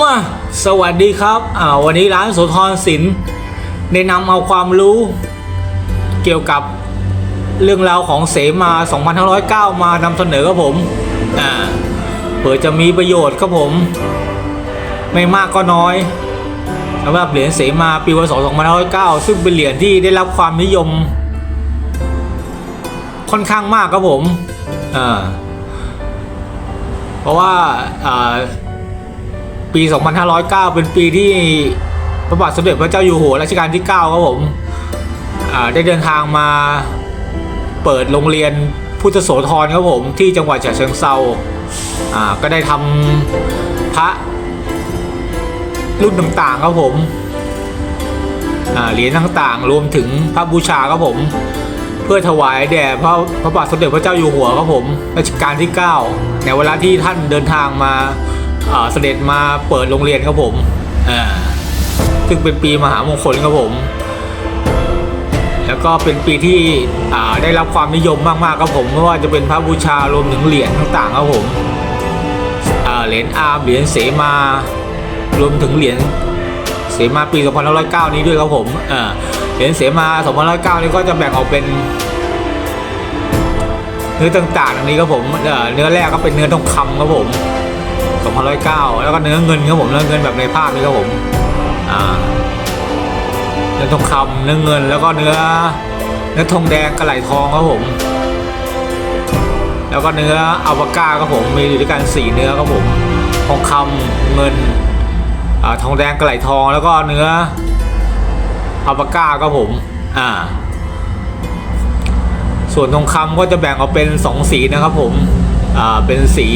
มาสวัสดีครับอ่าวันนี้ร้านโสธรศิลป์ได้นำเอาความรู้ เกี่ยวกับเรื่องราวของเสมา2509 มานำเสนอครับผมอ่าเผื่อจะมีประโยชน์ครับผม ไม่มากก็น้อยสำหรับเหรียญเสมาปีพศ2509 ซึ่งเป็นเหรียญที่ได้รับความนิยม ค่อนข้างมากครับผมอ่าเพราะว่าอ่า ปี 2509 เป็นปีที่พระบาทสมเด็จพระเจ้าอยู่หัวรัชกาลที่ 9 ครับผมได้เดินทางมาเปิดโรงเรียนพุทธโสธรครับผมที่จังหวัดฉะเชิงเซาก็ได้ทำพระรุ่นต่างๆครับผมเหรียญต่างๆ รวมถึงพระบูชาครับผม เพื่อถวายแด่พระพระบาทสมเด็จพระเจ้าอยู่หัวครับผมรัชกาลที่ 9 ในเวลาที่ท่านเดินทางมา เสด็จมาเปิดโรงเรียนครับผมอ่าซึ่งเป็นปีมหามงคลครับผม แล้วก็เป็นปีที่อ่าได้รับความนิยมมากๆครับผมไม่ว่าจะเป็นพระบูชารวมถึงเหรียญต่างๆครับผมอ่าเหรียญอาเหรียญเสมารวมถึงเหรียญเสมาปี2509 นี้ด้วยครับผมอ่าเหรียญเสมา2509 นี้ก็จะแบ่งออกเป็นเนื้อต่างๆอันนี้ครับผมเอ่อเนื้อแรกก็เป็นเนื้อทองคำครับผม 2509 แล้วก็เนื้อเงินครับผมเนื้อเงินแบบในภาพนี้ครับผมอ่าเนื้อทองคำเนื้อเงินแล้วก็เนื้อเนื้อทองแดงกระไหลทองครับผม แล้วก็เนื้ออัลปาก้าครับผมมีอยู่ด้วยกันสี่เนื้อครับผมทองคำเงินอ่าทองแดงกระไหลทอง แล้วก็เนื้ออัลปาก้าครับผม อ่า ส่วนทองคำก็จะแบ่งออกเป็น 2 สีนะครับผมอ่าเป็นสี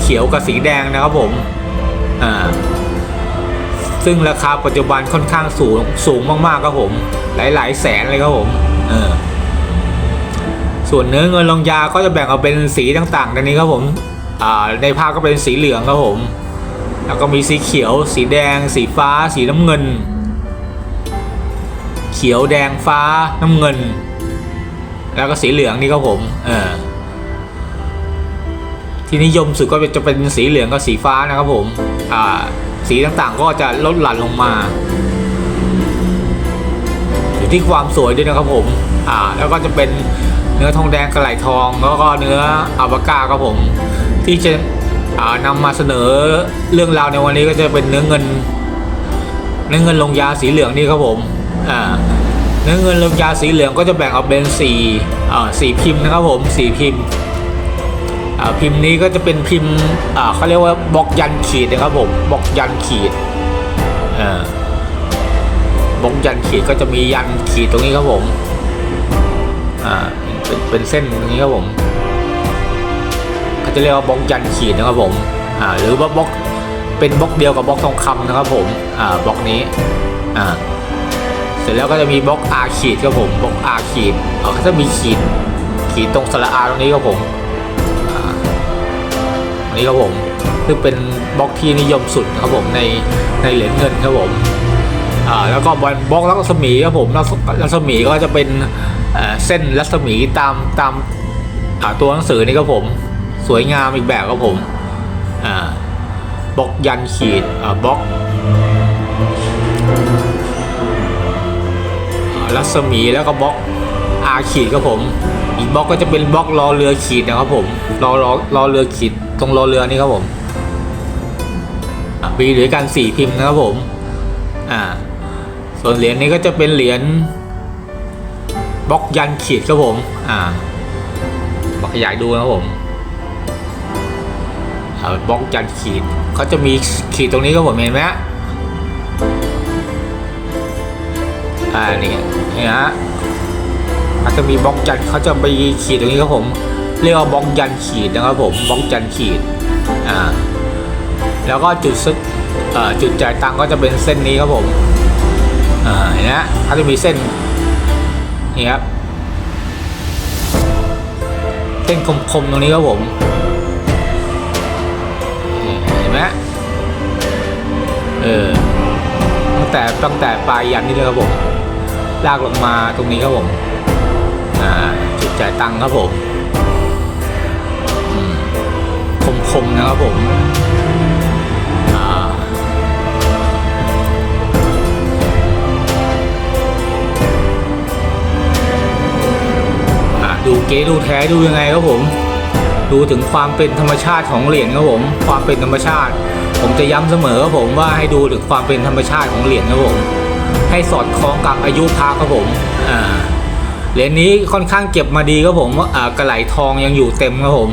เขียวกับสีแดงนะครับผมอ่าซึ่งราคาปัจจุบันค่อนข้างสูงสูงมากๆครับผม หลายๆแสนเลยครับผมเออส่วนเนื้อเงินลงยาก็จะแบ่งออกเป็นสีต่างๆดังนี้ครับผมอ่าในภาพก็เป็นสีเหลืองครับผม แล้วก็มีสีเขียว สีแดง สีฟ้า สีน้ำเงิน เขียวแดงฟ้าน้ำเงิน แล้วก็สีเหลืองนี่ครับผมเออที่นิยมสุดก็จะเป็นสีเหลืองกับสีฟ้านะครับผมอ่าสีต่างๆก็จะลดหลั่นลงมาอยู่ที่ความสวยด้วยนะครับผมอ่าแล้วก็จะเป็นเนื้อทองแดงกระไหลทองแล้วก็เนื้ออัลปากาครับผม ที่จะอ่านำมาเสนอเรื่องราวในวันนี้ก็จะเป็นเนื้อเงิน เนื้อเงินลงยาสีเหลืองนี่ครับผมอ่า เนื้อเงินลงยาสีเหลืองก็จะแบ่งออกเป็นสี่อ่าสี่พิมพ์นะครับผมสี่พิมพ์อ่าพิมพ์นี้ก็จะเป็นพิมพ์อ่าเขาเรียกว่าบล็อกยันขีดนะครับผมบล็อกยันขีดอ่าบล็อกยันขีดก็จะมียันขีดตรงนี้ครับผมอ่าเป็นเป็นเส้นตรงนี้ครับผมเขาจะเรียกว่าบล็อกยันขีดนะครับผมอ่าหรือว่าบล็อกเป็นบล็อกเดียวกับบล็อกทองคำนะครับผมอ่าบล็อกนี้อ่า สร็จแล้วก็จะมีบล็อก R ขีดครับผมบล็อก R ขีดเขาจะมีขีดขีดตรงสระ R ตรงนี้ครับผมอันนี้ครับผมซึ่งเป็นบล็อกที่นิยมสุดครับผมในในเหรียญเงินครับผมอ่าแล้วก็บอลบล็อกรัศมีครับผมรัศมีก็จะเป็นเส้นรัศมีตามตามาตัวหนังสือนี่ครับผมสวยงามอีกแบบครับผมอ่าบล็อกยันขีดอ่าบล็อก รัศมีแล้วก็บล็อกอาขีดครับผม อีกบล็อกก็จะเป็นบล็อกรอเรือขีดนะครับผมรอรอรอเรือขีดตรงรอเรือนี่ครับผมมีเหลือกันสี่พิมพ์นะครับผมอ่าส่วนเหรียญนี้ก็จะเป็นเหรียญบล็อกยันขีดครับผมอ่ามาขยายดูนะครับผมบล็อกยันขีดเขาจะมีขีดตรงนี้ครับผมเห็นไหมอ่านี่ นี่ฮะอาจจะมีบล็อกยันเขาจะไปขีดตรงนี้ครับผม เรียกว่าบล็อกยันขีดนะครับผมบล็อกยันขีดอ่าแล้วก็จุดซึ่จุดจ่ายตังก็จะเป็นเส้นนี้ครับผมอ่าเห็นไหมเขาจะมีเส้นนี่ครับเส้นคมๆตรงนี้ครับผมเห็นไหมเออตั้งแต่ตั้งแต่ปลายยันนี่เลยครับผม ลากลงมาตรงนี้ครับผมจุดจ่ายตังค์ครับผมคมๆนะครับผมดูเก๊ดูแท้ดูยังไงครับผม ดูถึงความเป็นธรรมชาติของเหรียญครับผม ความเป็นธรรมชาติ ผมจะย้ำเสมอครับผมว่าให้ดูถึงความเป็นธรรมชาติของเหรียญครับผม ให้สอดคล้องกับอายุพระครับผมอ่าเหรียญนี้ค่อนข้างเก็บมาดีครับผมอ่ากระไหลทองยังอยู่เต็มครับผม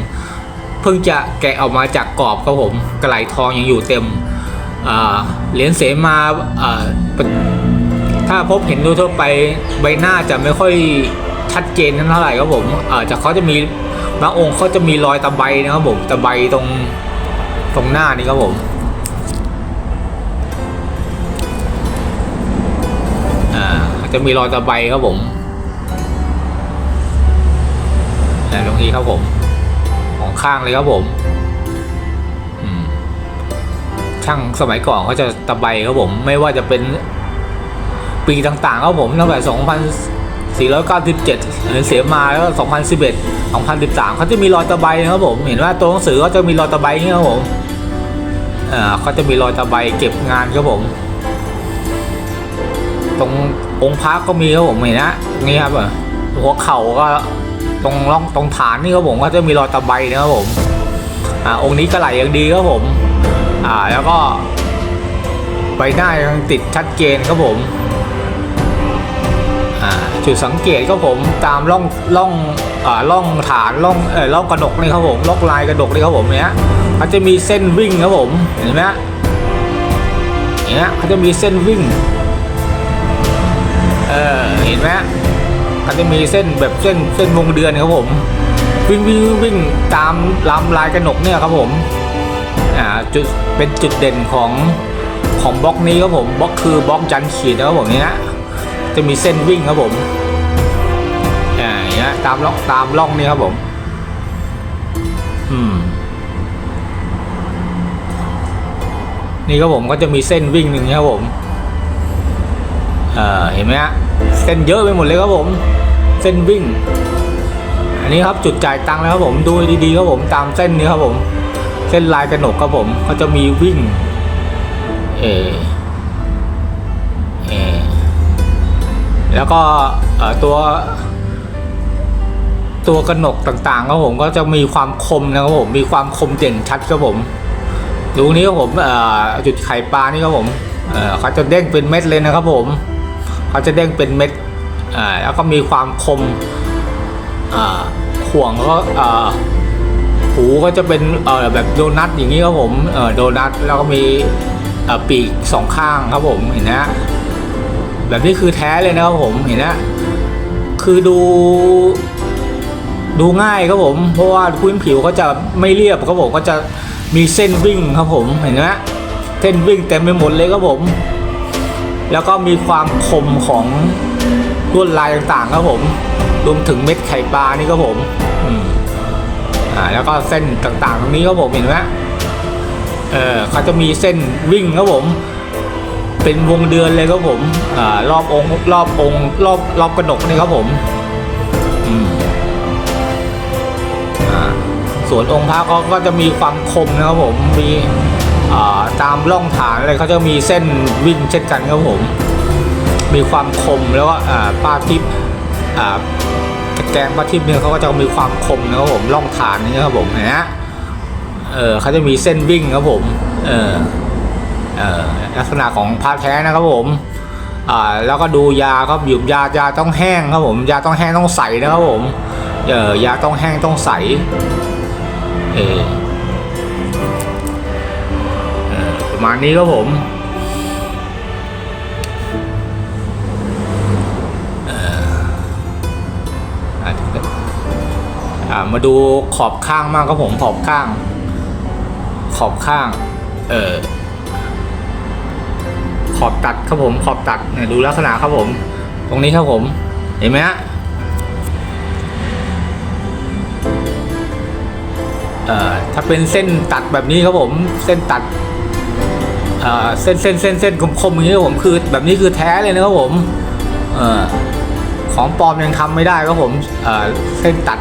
เพิ่งจะแกะออกมาจากกรอบครับผมกระไหลทองยังอยู่เต็มเหรียญเสมาถ้าพบเห็นโดยทั่วไปใบหน้าจะไม่ค่อยชัดเจนเท่าไหร่ครับผมอ่าจะเขาจะมีบางองค์เขาจะมีรอยตะไบนะครับผมตะไบตรงตรงหน้านี่ครับผม จะมีรอยตะไบครับผมอ่ตรงนี้ครับผม ของข้างเลยครับผมช่างสมัยก่อนเขาจะตะไบครับผม ไม่ว่าจะเป็นปีต่างๆครับผมตั้งแต่2497หรือเสียมาแล้วก็2011 2013เขาจะมีรอยตะไบนะครับผม เห็นว่าตัวหนังสือก็จะมีรอยตะไบนี่ครับผม อ่าเขาจะมีรอยตะไบเก็บงานครับผม ตรงองค์พระก็มีครับผมเห็นนะนี่ครับหัวเข่าก็ตรงร่องตรงฐานนี่ครับผมก็จะมีรอยตะไบนะครับผมอ่าองค์นี้ก็ไหลยังดีครับผม อ่าแล้วก็ใบหน้ายังติดชัดเจนครับผมอ่าจุดสังเกตครับผมตามร่องร่องอ่าร่องฐานร่องเออร่องกระดกนี่ครับผมร่องลายกระดกนี่ครับผมเนี้ยเขาจะมีเส้นวิ่งครับผมเห็นไหมฮะเนี้ยเขาจะมีเส้นวิ่ง เออเห็นไหมมันจะมีเส้นแบบเส้นเส้นวงเดือนครับผม วิ่งวิ่งวิ่งตามลำลายกระหนกเนี่ยครับผมอ่าจุดเป็นจุดเด่นของของบล็อกนี้ครับผมบล็อกคือบล็อกจันขีดนะครับผมเนี่ยจะมีเส้นวิ่งครับผมอ่าเงี้ยตามร่องตามร่องนี้ครับผม อืมนี่ครับผมก็จะมีเส้นวิ่งหนึ่งครับผม เอ่อเห็นไหมฮะ เส้นเยอะไปหมดเลยครับผม เส้นวิ่ง อันนี้ครับจุดจ่ายตังค์แล้วครับผมดูดีๆครับผมตามเส้นนี้ครับผม เส้นลายกระหนกครับผมก็จะมีวิ่งเออเอแล้วก็ตัวตัวกระหนกต่างๆครับผมก็จะมีความคมนะครับผมมีความคมเด่นชัดครับผมดูนี้ครับผมจุดไข่ปลานี่ครับผมเขาจะเด้งเป็นเม็ดเลยนะครับผม เขาจะเด้งเป็นเม็ดอ่าแล้วก็มีความคมอ่าข่วงก็อ่าหูก็จะเป็นอ่อแบบโดนัทอย่างนี้ครับผมอ่อโดนัทแล้วก็มีอ่อปีกสองข้างครับผมเห็นนะแบบนี้คือแท้เลยนะครับผมเห็นนะคือดูดูง่ายครับผม เพราะว่าพื้นผิวก็จะไม่เรียบครับผมก็จะมีเส้นวิ่งครับผมเห็นไหมเส้นวิ่งเต็มไปหมดเลยครับผม แล้วก็มีความคมของลวดลายต่างๆครับผม รวมถึงเม็ดไข่ปลานี่ครับผมอ่าแล้วก็เส้นต่างๆ ตรงนี้ครับผมเห็นไหมเออเขาจะมีเส้นวิ่งครับผม เป็นวงเดือนเลยครับผมอ่ารอบองค์รอบองค์รอบรอบกระดกนี่ครับผมอืมอ่าส่วนองค์พระก็จะมีความคมนะครับผมมี ตามร่องฐานอะไรเขาจะมีเส้นวิ่งเช่นกันครับผม มีความคมแล้วก็ป้าทิพย์ตะแกรงป้าทิพย์เนี่ยเขาก็จะมีความคมนะครับผมร่องฐานนี่ครับผมเห็นไหมเออเขาจะมีเส้นวิ่งครับผมเออเออลักษณะของพระแท้นะครับผมอ่าแล้วก็ดูยาครับหยุมยายาต้องแห้งครับผมยาต้องแห้งต้องใสนะครับผมเออยาต้องแห้งต้องใส มาณนี้ครับผมเอ่ออะมาดูขอบข้างมากครับผมขอบข้าง ขอบข้าง เออขอบตัดครับผมขอบตัดเนี่ยดูลักษณะครับผม ตรงนี้ครับผม เห็นไหมฮะเอ่อถ้าเป็นเส้นตัดแบบนี้ครับผม เส้นตัด เส้นเส้นเส้นเส้นคมๆอย่างนี้ครับผมคือแบบนี้คือแท้เลยนะครับผมอของปลอมยังทำไม่ได้ครับผมเเส้นตัด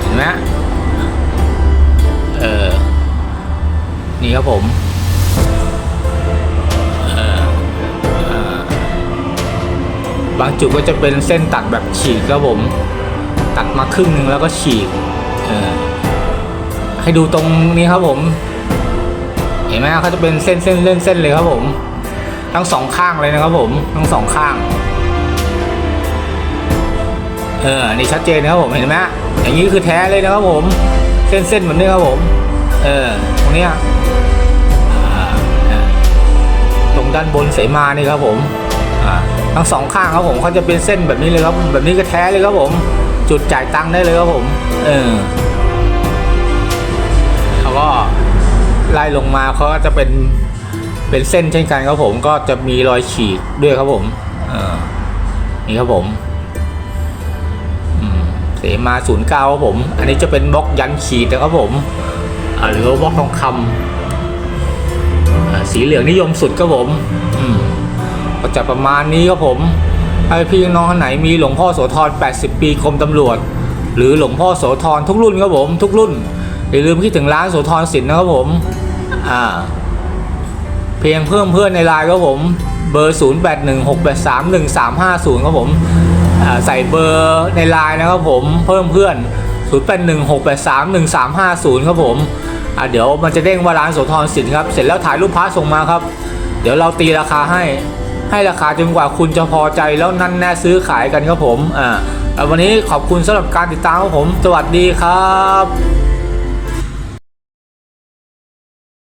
เห็นไหมเออนี่ครับผมบางจุดก็จะเป็นเส้นตัดแบบฉีกครับผม ตัดมาครึ่งหนึ่งแล้วก็ฉีกให้ดูตรงนี้ครับผม เห็นไหมเขาจะเป็นเส้นเส้นเส้นเส้นเลยครับผม ทั้งสองข้างเลยนะครับผมทั้งสองข้าง เออนี่ชัดเจนนะครับผมเห็นไหมอย่างนี้คือแท้เลยนะครับผม เส้นเส้นแบบนี้ครับผม เออตรงเนี้ยตรงด้านบนเสมานี่ครับผมทั้งสองข้างครับผมเขาจะเป็นเส้นแบบนี้เลยครับ แบบนี้ก็แท้เลยครับผม จุดจ่ายตังค์ได้เลยครับผม เออแล้วก็ ไล่ลงมาเขาก็จะเป็นเป็นเส้นเช่นกันครับผมก็จะมีรอยขีดด้วยครับผมนี่ครับผมเสมาศูนย์เก้าครับผม อันนี้จะเป็นบล็อกยันขีดนะครับผมหรือว่าบล็อกทองคำสีเหลืองนิยมสุดครับผมก็จะประมาณนี้ครับผมถ้าพี่น้องท่านไหนมีหลวงพ่อโสธร 80 ปีกรมตำรวจ หรือหลวงพ่อโสธรทุกรุ่นครับผม ทุกรุ่นอย่าลืมคิดถึงร้านโสธรสินนะครับผม อ่า เพียงเพิ่มเพื่อนในไลน์ครับผมเบอร์ 0816831350ครับผมใส่เบอร์ในไลน์นะครับผมเพิ่มเพื่อน 0816831350 ครับผมเดี๋ยวมันจะเด้งว่าร้านโสธรสินครับ เสร็จแล้วถ่ายรูปพระส่งมาครับ เดี๋ยวเราตีราคาให้ให้ราคาจนกว่าคุณจะพอใจแล้วนั่นแน่ซื้อขายกันครับผมอ่าววันนี้ขอบคุณสำหรับการติดตามครับผม สวัสดีครับ